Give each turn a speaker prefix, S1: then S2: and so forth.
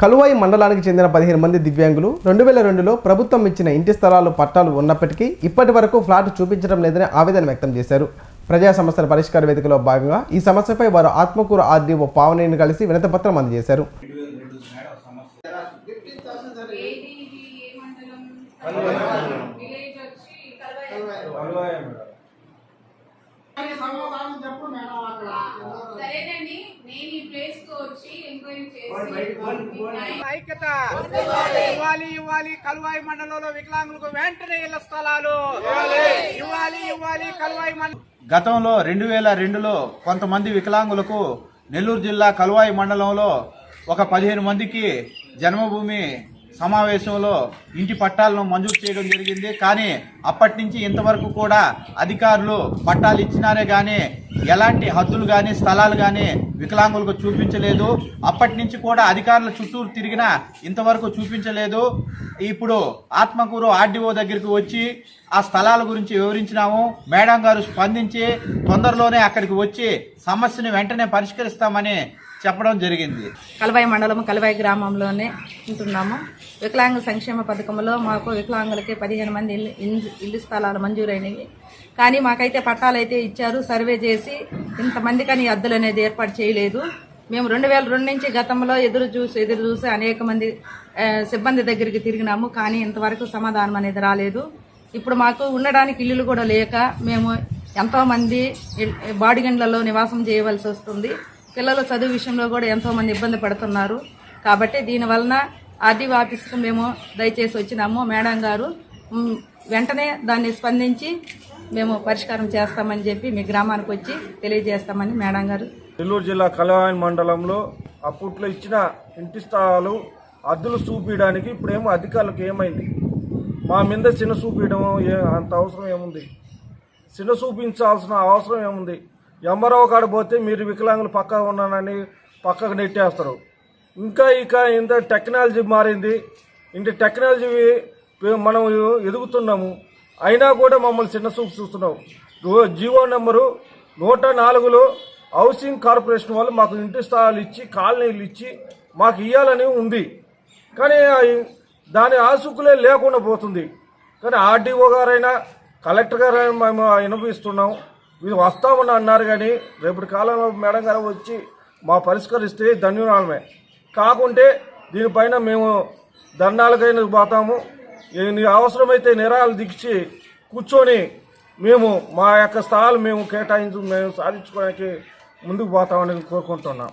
S1: కలువాయి మండలానికి చెందిన పదిహేను మంది దివ్యాంగులు రెండు వేల రెండులో ప్రభుత్వం ఇచ్చిన ఇంటి స్థలాలు పట్టాలు ఉన్నప్పటికీ ఇప్పటి వరకు ఫ్లాట్ చూపించడం లేదని ఆవేదన వ్యక్తం చేశారు. ప్రజా సమస్యల పరిష్కార వేదికలో భాగంగా ఈ సమస్యపై వారు ఆత్మకూరు ఆర్డీఓ పావనేని కలిసి వినతిపత్రం అందజేశారు.
S2: ఏది ఇది ఏ మండలం. విలేజ్ వచ్చి
S3: సమాధానం చెప్పు మేడం అక్కడ
S2: సరేనండి నేను ఈ ప్లేస్కు వచ్చి ఎంక్వైరీ చేసి
S4: ఐక్యత. ఇవ్వాలి. ఇవ్వాలి కలువాయి మండలంలో వికలాంగులకు వెంటనే ఇళ్ళ స్థలాలు. ఇవ్వాలి. ఇవ్వాలి కలువాయి మండలం
S5: గతంలో రెండు వేల రెండులో కొంతమంది వికలాంగులకు నెల్లూరు జిల్లా కలువాయి మండలంలో ఒక పదిహేను మందికి జన్మభూమి సమావేశంలో ఇంటి పట్టాలను మంజూరు చేయడం జరిగింది. కానీ అప్పటి నుంచి ఇంతవరకు కూడా అధికారులు పట్టాలు ఇచ్చినారే కానీ ఎలాంటి హద్దులు కానీ స్థలాలు కానీ వికలాంగులకు చూపించలేదు. అప్పటి నుంచి కూడా అధికారుల చుట్టూరు తిరిగినా ఇంతవరకు చూపించలేదు. ఇప్పుడు ఆత్మకూరు ఆర్డీఓ దగ్గరికి వచ్చి ఆ స్థలాల గురించి వివరించినాము. మేడం గారు స్పందించి తొందరలోనే అక్కడికి వచ్చి సమస్యను వెంటనే పరిష్కరిస్తామని చెప్పడం జరిగింది.
S6: కలవాయి మండలం కలవాయి గ్రామంలోనే ఉంటున్నాము. వికలాంగ సంక్షేమ పథకంలో మాకు వికలాంగులకి పదిహేను మంది ఇల్లు ఇల్లు- స్థలాలు మంజూరైనవి. కానీ మాకైతే పట్టాలైతే ఇచ్చారు సర్వే చేసి ఇంతమంది కానీ అద్దెలు అనేది ఏర్పాటు చేయలేదు. మేము రెండు వేల రెండు నుంచి గతంలో ఎదురు చూసి ఎదురు చూసి అనేక మంది సిబ్బంది దగ్గరికి తిరిగినాము. కానీ ఇంతవరకు సమాధానం అనేది రాలేదు. ఇప్పుడు మాకు ఉండడానికి ఇల్లులు కూడా లేక మేము ఎంతోమంది బాడిగండ్లలో నివాసం చేయవలసి వస్తుంది. పిల్లల చదువు విషయంలో కూడా ఎంతో మంది ఇబ్బంది పడుతున్నారు. కాబట్టి దీనివలన ఆర్డీఓ ఆఫీస్కు మేము దయచేసి వచ్చినాము. మేడం గారు వెంటనే దాన్ని స్పందించి మేము పరిష్కారం చేస్తామని చెప్పి మీ గ్రామానికి వచ్చి తెలియజేస్తామని మేడం గారు.
S3: నెల్లూరు జిల్లా కలవాయి మండలంలో అప్పట్లో ఇచ్చిన ఇంటి స్థలాలు అద్దులు చూపించడానికి ఇప్పుడేమో అధికారులకు ఏమైంది? మా మీద చిన్న చూపించడం అంత అవసరం ఏముంది? చిన్న చూపించాల్సిన అవసరం ఏముంది? ఎంబరావు కాడ పోతే మీరు వికలాంగులు పక్కగా ఉన్నానని పక్కకు నెట్టేస్తారు. ఇంకా ఇక ఇంత టెక్నాలజీ మారింది. ఇంత టెక్నాలజీ మనం ఎదుగుతున్నాము. అయినా కూడా మమ్మల్ని చిన్న చూపు చూస్తున్నాం జీవో నెంబరు నూట నాలుగులో హౌసింగ్ కార్పొరేషన్ వాళ్ళు మాకు ఇంటి స్థలాలు ఇచ్చి కాలనీలు ఇచ్చి మాకు ఇవ్వాలని ఉంది. కానీ దాని ఆసుకులే లేకుండా పోతుంది. కానీ ఆర్డీఓ గారైనా కలెక్టర్ గారైనా మేము వినిపిస్తున్నాం. ఇది వస్తామని అన్నారు కానీ రేపటి కాలంలో మేడం గారు వచ్చి మా పరిష్కరిస్తే ధన్యవాదమే కాకుంటే దీనిపైన మేము దండాలకైనా పోతాము. అవసరమైతే నిరాలు దిగిచి కూర్చొని మేము మా యొక్క స్థాయిలు మేము కేటాయించి మేము సాధించుకోవడానికి ముందుకు పోతామని కోరుకుంటున్నాం.